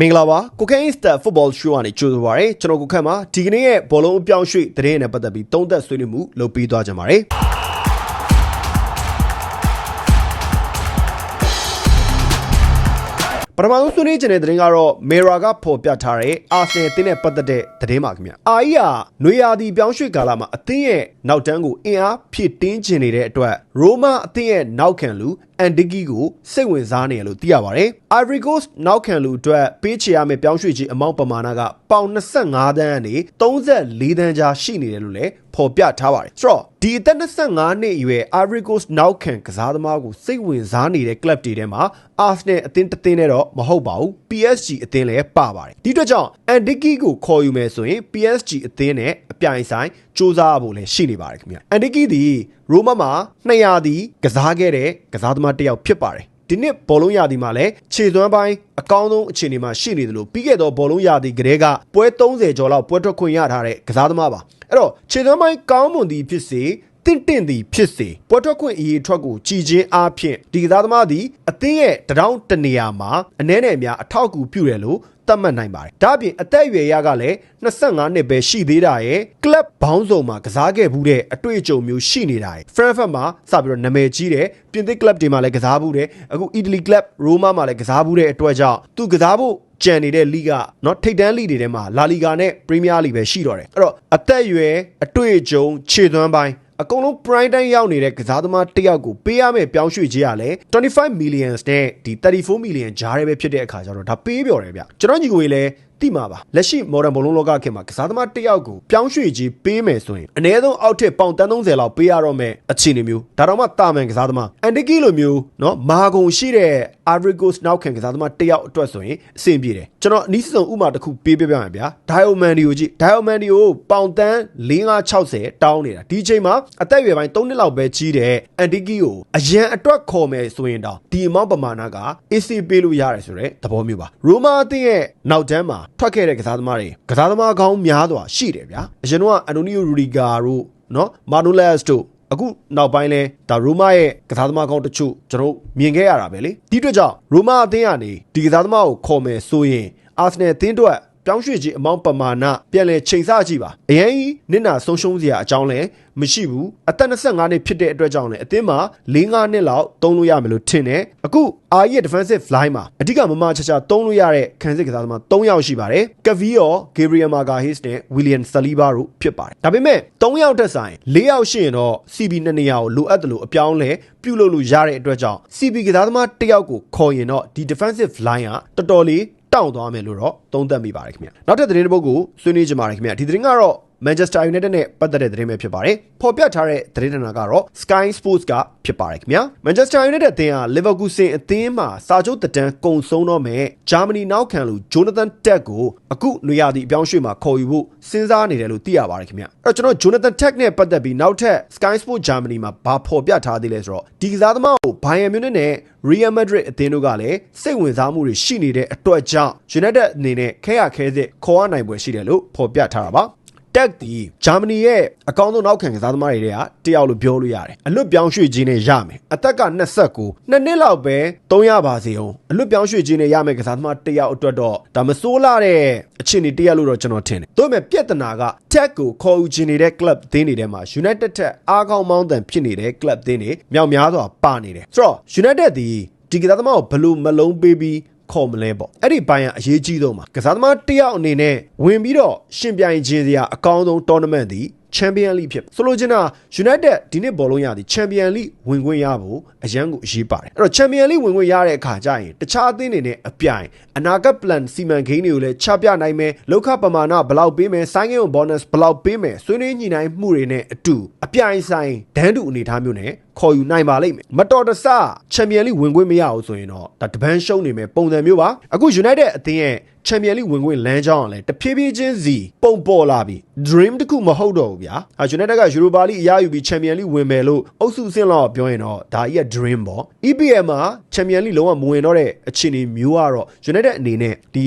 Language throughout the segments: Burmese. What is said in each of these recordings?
မင်္ဂလာပါကိုကင်းစတာဖုတ်ဘောရှိုးကနေကြိုဆိုပါရစေကျွန်တော်ကိုခန့်ပါဒီကနေ့ရဲ့ဘောလုံးအပြောင်းရွှေ့သတင်းနဲ့ပတ်သက်ပြီးသုံးသပ်ဆွေးနွေးမှုလုပ်ပြီးသွားကြပါရစေပထမဆုံးဆွေးနွေးခြင်းတဲ့သတင်းကတော့မေရာကဖော်ပြထားတဲ့အာဆင်နယ်အသင်းနဲ့ပတ်သက်တဲ့သတင်းပါခင်ဗျာအာကြီးဟာနွေရာသီပြောင်းရွှေ့ကာလမှာအသင်းရဲ့နောက်တန်းကိုအင်အားဖြည့်တင်းခြင်းနေတဲ့အတွက်ရိုမာအသင်းရဲ့နောက်ခံလူ အန်ဒီဂီကိုစိတ်ဝင်စားနေရလို့သိရပါတယ်။ Ivory Coast နောက်ခံလူအတွက်ပေးချေရမယ့်ပြောင်းရွှေ့ခြင်းအမောက်ပမာဏကပေါင်25တန်းကနေ34တန်းကြားရှိနေတယ်လို့လည်းဖော်ပြထားပါတယ်။ဆိုတော့ဒီအသက်25နှစ်အရွယ် Ivory Coast နောက်ခံကစားသမားကိုစိတ်ဝင်စားနေတဲ့ club တွေထဲမှာ Arsenal အသင်းတစ်သင်းနဲ့တော့မဟုတ်ပါဘူး။ PSG အသင်းလည်းပါပါတယ်။ဒီအတွက်ကြောင့် Andiki ကိုခေါ်ယူမယ်ဆိုရင် PSG အသင်းနဲ့အပြိုင်ဆိုင်စူးစမ်းဖို့လည်းရှိနေပါတယ်ခင်ဗျ။ Andiki ဒီရိုမမှာ200ဒီကစားခဲ့တဲ့ကစားသမားတစ်ယောက်ဖြစ်ပါတယ်ဒီနှစ်ဘောလုံးရာသီမှာလည်းခြေသွမ်းပိုင်းအကောင်းဆုံးအခြေအနေမှာရှိနေတယ်လို့ပြီးခဲ့သောဘောလုံးရာသီကတည်းကပွဲ30ကျော်လောက်ပွဲထွက်ခွင့်ရထားတဲ့ကစားသမားပါအဲ့တော့ခြေသွမ်းပိုင်းကောင်းမွန်သည်ဖြစ်စေ တင့်တင့်သည်ဖြစ်စေပွဲထွက်ခွင့်အရေးထွက်ကိုကြည်ချင်းအားဖြင့်ဒီကစားသမားသည်အသင်းရဲ့တရောင်းတနေရာမှာအနည်းနဲ့အများအထောက်အကူပြုတယ်လို့သတ်မှတ်နိုင်ပါတယ်။ဒါ့အပြင်အသက်အရွယ်ရကလည်း25နှစ်ပဲရှိသေးတာရဲ့ကလပ်ဘောင်းဆောင်မှာကစားခဲ့ဘူးတဲ့အတွေ့အကြုံမျိုးရှိနေတာရဲ့ Frankfurt မှာစပြီးတော့နာမည်ကြီးတယ်ပြင်သစ်ကလပ်တွေမှာလည်းကစားဘူးတယ်အခု Italy Club Roma မှာလည်းကစားဘူးတဲ့အတွက်ကြောင့်သူကစားဖို့ကြံနေတဲ့လိကเนาะထိပ်တန်းလိတွေထဲမှာလာလီဂါနဲ့ပရီးမီးယားလိပဲရှိတော့တယ်အဲ့တော့အသက်အရွယ်အတွေ့အကြုံခြေသွမ်းပိုင်း အကုန်လုံး prime time ရောက်နေတဲ့ကစားသမားတစ်ယောက်ကိုပေးရမယ့်ပြောင်းရွှေ့ခြင်းရလဲ25 millions နဲ့ဒီ34 million ဂျားရဲပဲဖြစ်တဲ့အခါကျတော့ဒါပေးပြော်တယ်ဗျကျွန်တော်ညီကိုကြီးလည်း တိမှာပါလက်ရှိ modern ဘလုံးလောကခေတ်မှာကစားသမားတစ်ယောက်ကိုပြောင်းရွှေ့ခြင်းပေးမယ်ဆိုရင်အနည်းဆုံးအောက်ထစ်ပေါင်30လောက်ပေးရတော့မယ်အခြေအနေမျိုးဒါတော့မှတာမန်ကစားသမားအန်တီကီလိုမျိုးเนาะမာဂုံရှိတဲ့ Avrigos နောက်ခံကစားသမားတစ်ယောက်အတွက်ဆိုရင်အဆင်ပြေတယ်ကျွန်တော်အနည်းဆုံးဥမာတစ်ခုပေးပြပြမယ်ဗျာ Diamond ဒီကိုကြည့် Diamond ဒီကိုပေါင်တန်း4560တောင်းနေတာဒီအချိန်မှာအသက်အရွယ်ပိုင်း3နှစ်လောက်ပဲကြီးတဲ့အန်တီကီကိုအရန်အတွက်ခေါ်မယ်ဆိုရင်တော့ဒီအမောက်ပမာဏက AC ပေးလို့ရတယ်ဆိုတဲ့သဘောမျိုးပါရိုမာအသင်းရဲ့နောက်တန်းမှာ ထွက်ခဲ့တဲ့ကစားသမားတွေကစားသမားကောင်းများစွာရှိတယ်ဗျာအရင်ကအန်တိုနီယိုရူဒီဂါတို့နော်မာနိုလက်စ်တို့အခုနောက်ပိုင်းလဲဒါရိုမာရဲ့ကစားသမားကောင်းတချို့ကျွန်တော်မြင်ခဲ့ရတာပဲလေဒီအတွက်ကြောင့်ရိုမာအသင်းကနေဒီကစားသမားကိုခေါ်မယ်ဆိုရင်အာဆနယ်အသင်းအတွက် ပြောင်းရွှေ့ခြင်းအမောင်းပမာဏပြန်လဲချိန်ဆကြည့်ပါအရင်နစ်နာဆုံးရှုံးစရာအကြောင်းလဲမရှိဘူးအသက်25နှစ်ဖြစ်တဲ့အတွက်ကြောင့်လဲအသင်းမှာ4-5နှစ်လောက်သုံးလို့ရမယ်လို့ထင်တယ်အခုအာရဲ့ defensive line မှာအဓိကမမချာချာသုံးလို့ရတဲ့ခံစစ်ကစားသမား3ယောက်ရှိပါတယ်ကဗီယောဂေဘရီယယ်မာဂါဟစ်နဲ့ဝီလီယန်ဆလီဘာတို့ဖြစ်ပါတယ်ဒါပေမဲ့3ယောက်တက်ဆိုင်4ယောက်ရှိရင်တော့ CB နှစ်နေရာကိုလိုအပ်တယ်လို့အပြောင်းလဲပြုလုပ်လို့ရတဲ့အတွက်ကြောင့် CB ကစားသမားတစ်ယောက်ကိုခေါ်ရင်တော့ဒီ defensive line ကတော်တော်လေး တောင့်သွားမယ်လို့တော့သုံးသပ်မိပါတယ်ခင်ဗျနောက်ထပ်သတင်းတစ်ပုဒ်ကိုဆွေးနွေးကြပါရခင်ဗျဒီသတင်းကတော့ Manchester United နဲ့ပတ်သက်တဲ့သတင်းပဲဖြစ်ပါတယ်။ဖော်ပြထားတဲ့သတင်းဌာနကတော့ Sky Sports ကဖြစ်ပါတယ်ခင်ဗျာ။ Manchester United အသင်းဟာ Leverkusen အသင်းမှာစာချုပ်တန်းကုံဆုံးတော့မဲ့ဂျာမနီနောက်ခံလူ Jonathan Tah ကိုအခုနေရာဒီအပြောင်းရွှေ့မှာခေါ်ယူဖို့စဉ်းစားနေတယ်လို့သိရပါတယ်ခင်ဗျ။အဲ့တော့ကျွန်တော် Jonathan Tah နဲ့ပတ်သက်ပြီးနောက်ထပ် Sky Sports Germany မှာဘာဖော်ပြထားသေးလဲဆိုတော့ဒီကစားသမားကို Bayern Munich နဲ့ Real Madrid အသင်းတို့ကလည်းစိတ်ဝင်စားမှုတွေရှိနေတဲ့အတွက်ကြောင့် United အနေနဲ့ခဲရခဲစစ်ခေါ်ရနိုင်ပွဲရှိတယ်လို့ဖော်ပြထားတာပါ။ တက်ဒီဂျာမနီရဲ့အကောင်းဆုံးနောက်ခံကစားသမားတွေတွေကတယောက်လို့ပြောလို့ရတယ်အလွတ်ပြောင်းရွှေ့ခြင်းနဲ့ရမယ်အသက်က29နှစ်နှစ်လောက်ပဲ300ပါစေအောင်အလွတ်ပြောင်းရွှေ့ခြင်းနဲ့ရမယ်ကစားသမားတယောက်အတွက်တော့ဒါမစိုးလာတဲ့အခြေအနေတရက်လို့တော့ကျွန်တော်ထင်တယ်ဒါပေမဲ့ပြဿနာကတက်ကိုခေါ်ယူခြင်းနေတဲ့ club သင်းတွေထဲမှာ United ထက်အားကောင်းမောင်းတန်ဖြစ်နေတဲ့ club သင်းတွေမြောက်များစွာပါနေတယ်ဆိုတော့ United ဒီဒီကစားသမားကိုဘလို့မလုံးပေးပြီး ခေါ်မလဲပေါ့အဲ့ဒီဘိုင်းကအရေးကြီးဆုံးပါကစားသမားတယောက်အနေနဲ့ဝင်ပြီးတော့ရှင်ပြိုင်ခြင်းစရာအကောင်းဆုံး tournament ဒီ Champion League ဖြစ်ဆိုလိုချင်တာ United ဒီနှစ်ဘောလုံးရသည် Champion League ဝင်ခွင့်ရဖို့အရန်ကိုအရေးပါတယ်အဲ့တော့ Champion League ဝင်ခွင့်ရတဲ့အခါကျရင်တခြားအသင်းတွေနဲ့အပြိုင်အနာဂတ် plan စီမံကိန်းတွေကိုလည်းချပြနိုင်မယ်လောက်ခပမာဏဘယ်လောက်ပေးမယ်ဆိုင်းငယ် bonus ဘယ်လောက်ပေးမယ်ဆွေးနွေးညှိနှိုင်းမှုတွေနဲ့အတူအပြိုင်ဆိုင်ဒန်းတူအနေအထားမျိုးနဲ့ခေါ်ယူနိုင်ပါလိမ့်မယ်မတော်တဆချန်ပီယံလိဝင်ခွင့်မရဘူးဆိုရင်တော့ဒါတပန်းရှုံးနေမယ်ပုံစံမျိုးပါအခု United အသင်းရဲ့ချန်ပီယံလိဝင်ခွင့်လမ်းကြောင်းကလည်းတဖြည်းဖြည်းချင်းစီပုံပေါ်လာပြီ dream တခုမဟုတ်တော့ဘူးဗျာဟာ United က Europa League အရယူပြီးချန်ပီယံလိဝင်မယ်လို့အုပ်စုအဆင့်လောက်ပြောရင်တော့ဒါကြီးက dream ပေါ့ EPL မှာချန်ပီယံလိလုံးဝမဝင်တော့တဲ့အခြေအနေမျိုးကတော့ United အနေနဲ့ဒီ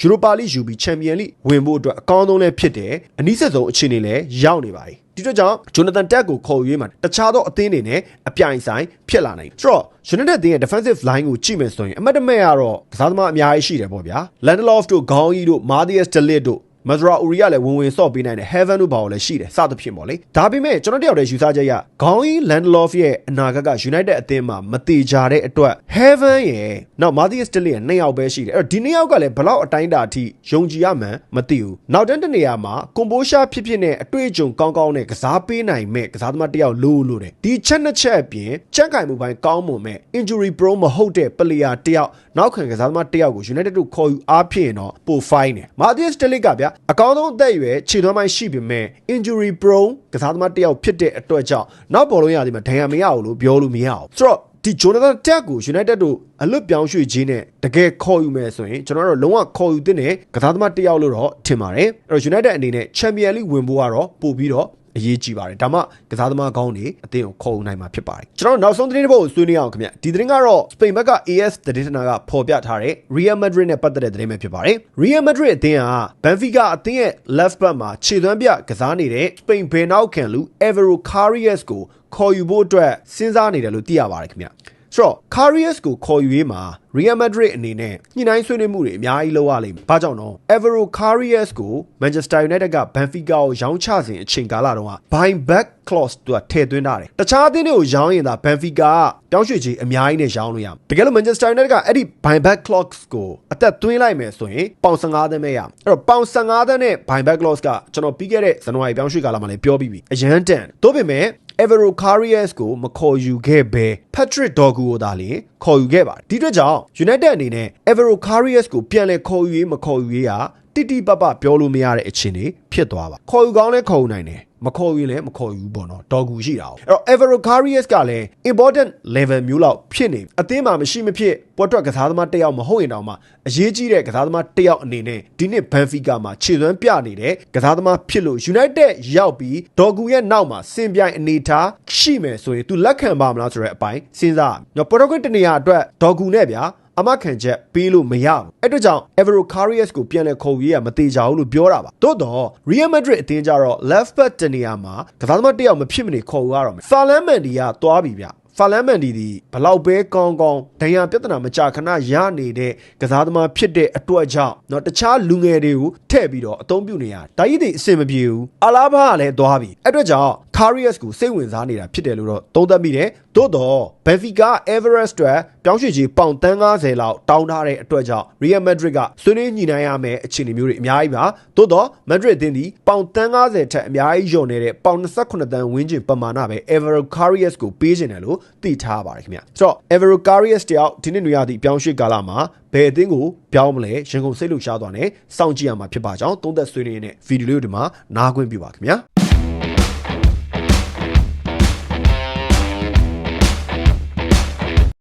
ယူရိုပါလိယူပြီးချန်ပီယံလိဝင်ဖို့အတွက်အကောင်းဆုံးလည်းဖြစ်တယ်အနည်းဆက်ဆုံးအခြေအနေလည်းရောက်နေပါတယ် ဒီအတွက်ကြောင့်ဂျိုနာသန်တက်ကိုခေါ်ယူရေးမှာတခြားသောအသင်းတွေနဲ့အပြိုင်ဆိုင်ဖြစ်လာနိုင်တယ်ဆိုတော့ United အသင်းရဲ့ defensive line ကိုကြည့်မယ်ဆိုရင်အမတ်တမဲ့ကတော့ကစားသမားအများကြီးရှိတယ်ပေါ့ဗျာ Lindelof တို့ Gaui တို့ Matthias de Ligt တို့ မဇရာဦးရီကလည်းဝင်ဝင်ဆော့ပေးနိုင်တယ် Heaven တို့ဘာလို့လဲရှိတယ်စသဖြင့်ပေါ့လေဒါပေမဲ့ကျွန်တော်တယောက်တည်းယူဆချက်ရခေါင်းကြီး Landlof ရဲ့အနာဂတ်က United အသင်းမှာမတိကြတဲ့အတွက် Heaven ရဲ့နောက် Matthias Stelly ရဲ့နှစ်ယောက်ပဲရှိတယ်အဲ့တော့ဒီနှစ်ယောက်ကလည်းဘလောက်အတိုင်းတာအထိယုံကြည်ရမှန်းမသိဘူးနောက်တန်းတနေရာမှာ Composure ဖြစ်ဖြစ်နဲ့အတွေ့အကြုံကောင်းကောင်းနဲ့ကစားပေးနိုင်မဲ့ကစားသမားတစ်ယောက်လိုလိုတယ်ဒီချက်နှစ်ချက်အပြင်ကြက်ကင်မှုပိုင်းကောင်းမွန်မဲ့ injury prone မဟုတ်တဲ့ player တစ်ယောက်နောက်ခံကစားသမားတစ်ယောက်ကို United တို့ခေါ်ယူအားဖြင့်တော့ပို fine တယ် Matthias Stelly ကဗျအကောင်းဆုံးအသက်အရွယ်ခြေသွမ်းပိုင်းရှိပေမဲ့ injury prone ကစားသမားတစ်ယောက်ဖြစ်တဲ့အတွက်ကြောင့်နောက်ဘောလုံးရသည်မှာဒဏ်ရာမရဘူးလို့ပြောလို့မရအောင်ဆိုတော့ဒီ Jonathan Tat ကို United တို့အလွတ်ပြောင်းရွှေ့ခြင်းနဲ့တကယ်ခေါ်ယူမယ်ဆိုရင်ကျွန်တော်တို့လုံးဝခေါ်ယူတဲ့ကစားသမားတစ်ယောက်လို့တော့ထင်ပါတယ်အဲ့တော့ United အနေနဲ့ Champion League ဝင်ဖို့ကတော့ပို့ပြီးတော့ အရေးကြီးပါတယ်ဒါမှကစားသမားကောင်းတွေအသင်းကိုခေါ်ယူနိုင်မှာဖြစ်ပါတယ်ကျွန်တော်တို့နောက်ဆုံးသတင်းတစ်ပုဒ်ကိုဆွေးနွေးအောင်ခင်ဗျဒီသတင်းကတော့စပိန်ဘက်က AS သတင်းဌာနကဖော်ပြထားတဲ့ Real Madrid နဲ့ပတ်သက်တဲ့သတင်းပဲဖြစ်ပါတယ် Real Madrid အသင်းဟာ Benfica အသင်းရဲ့ left back မှာခြေသွမ်းပြကစားနေတဲ့စပိန်ဘယ်နောက်ခံလူ Evero Carrias ကိုခေါ်ယူဖို့အတွက်စဉ်းစားနေတယ်လို့သိရပါတယ်ခင်ဗျ ဆိုတော့ Carrias ကိုခေါ်ယူရေးမှာ Real Madrid အနေနဲ့ညှိနှိုင်းဆွေးနွေးမှုတွေအများကြီးလုပ်ရလိမ့်မယ်။ဘာကြောင့်တော့ Evero Carrias ကို Manchester United က Benfica ကိုရောင်းချစဉ်အချိန်ကာလတုန်းက buyback clause သူကထည့်သွင်းထားတယ်။တခြားအသင်းတွေကိုရောင်းရင်သာ Benfica ကတောင်းရွှေ့ချေအများကြီးနဲ့ရောင်းလို့ရမယ်။တကယ်လို့ Manchester United ကအဲ့ဒီ buyback clause ကိုအသက်သွင်းလိုက်မယ်ဆိုရင်ပေါင်15သန်းပဲရမယ်။အဲ့တော့ပေါင်15သန်းနဲ့ buyback clause ကကျွန်တော်ပြီးခဲ့တဲ့ဇန်နဝါရီပြောင်းရွှေ့ကာလမှာလည်းပြောပြီးပြီ။အရန်တန်။သို့ပေမဲ့ Evero Carrias ကိုမခေါ်ယူခဲ့ဘဲ Patrick Dorgu ကိုသာလျှင်ခေါ်ယူခဲ့ပါတယ်။ဒီအတွက်ကြောင့် United အနေနဲ့ Evero Carrias ကိုပြန်လဲခေါ်ယူရေးမခေါ်ယူရေးဟာတိတိပပပြောလို့မရတဲ့အခြေအနေဖြစ်သွားပါခေါ်ယူကောင်းလဲခေါ်ယူနိုင်တယ် မခေါ်ယူလည်းမခေါ်ယူဘူးပေါ့နော်ဒေါ်ကူရှိတာ哦အဲ့တော့ Evero Carrias ကလည်း important level မျိုးလောက်ဖြစ်နေအသင်းမှာမရှိမဖြစ်ပေါ်ထွက်ကစားသမားတစ်ယောက်မဟုတ်ရင်တောင်မှအရေးကြီးတဲ့ကစားသမားတစ်ယောက်အနေနဲ့ဒီနှစ် Benfica မှာခြေသွမ်းပြနေတဲ့ကစားသမားဖြစ်လို့ United ရောက်ပြီးဒေါ်ကူရဲ့နောက်မှာစင်ပြိုင်အနေထားရှိမယ်ဆိုရင် तू လက်ခံပါမလားဆိုတဲ့အပိုင်းစဉ်းစားရမယ်ပေါ်ထွက်ကတနေရာအတွက်ဒေါ်ကူနဲ့ဗျာ အမခံချက်ပေးလို့မရဘူးအဲ့အတွက်ကြောင့် Evero Carrias ကိုပြန်လဲခေါ်ရေးရမသေးကြဘူးလို့ပြောတာပါတိုးတော့ Real Madrid အသင်းကြတော့ left back တနေရာမှာကစားသမားတစ်ယောက်မဖြစ်မနေခေါ်ယူရတော့မယ် Ferland Mendy ကသွားပြီဗျဖာလန်မန်ဒီဒီဘလောက်ပဲကောင်းကောင်းဒဏ်ရာပြဿနာမကြခဏရနေတဲ့ကစားသမားဖြစ်တဲ့အတွက်ကြောင့်เนาะတခြားလူငယ်တွေကိုထည့်ပြီးတော့အသုံးပြုနေရဒါကြီးတွေအဆင်မပြေဘူးအလားဘာကလည်းသွားပြီအဲ့အတွက်ကြောင့် Carriers ကိုစိတ်ဝင်စားနေတာဖြစ်တယ်လို့တော့သုံးသပ်မိတယ်သို့တော့ Benfica Everest အတွက်ပြောင်းရွှေ့ကြီးပေါင်တန်း90လောက်တောင်းထားတဲ့အတွက်ကြောင့် Real Madrid ကဆွေးနွေးညှိနှိုင်းရမယ့်အခြေအနေမျိုးတွေအများကြီးပါသို့တော့ Madrid အသင်းဒီပေါင်တန်း90ထက်အများကြီးယုံနေတဲ့ပေါင်28တန်းဝန်းကျင်ပမာဏပဲ Evero Carriers ကိုပေးခြင်းတယ်လို့သိထားပါတယ်ခင်ဗျဆိုတော့ Evero Carriers တယောက်ဒီနေ့နွေရာသီပြောင်းရွှေ့ကာလမှာဘယ်အသင်းကိုပြောင်းမလဲရင်ကုန်စိတ်လှုပ်ရှားသွားတယ်စောင့်ကြည့်ရမှာဖြစ်ပါကြောင်းသုံးသက်ဆွေးနွေးနေတဲ့ဗီဒီယိုလေးဒီမှာနားခွင့်ပြုပါခင်ဗျာ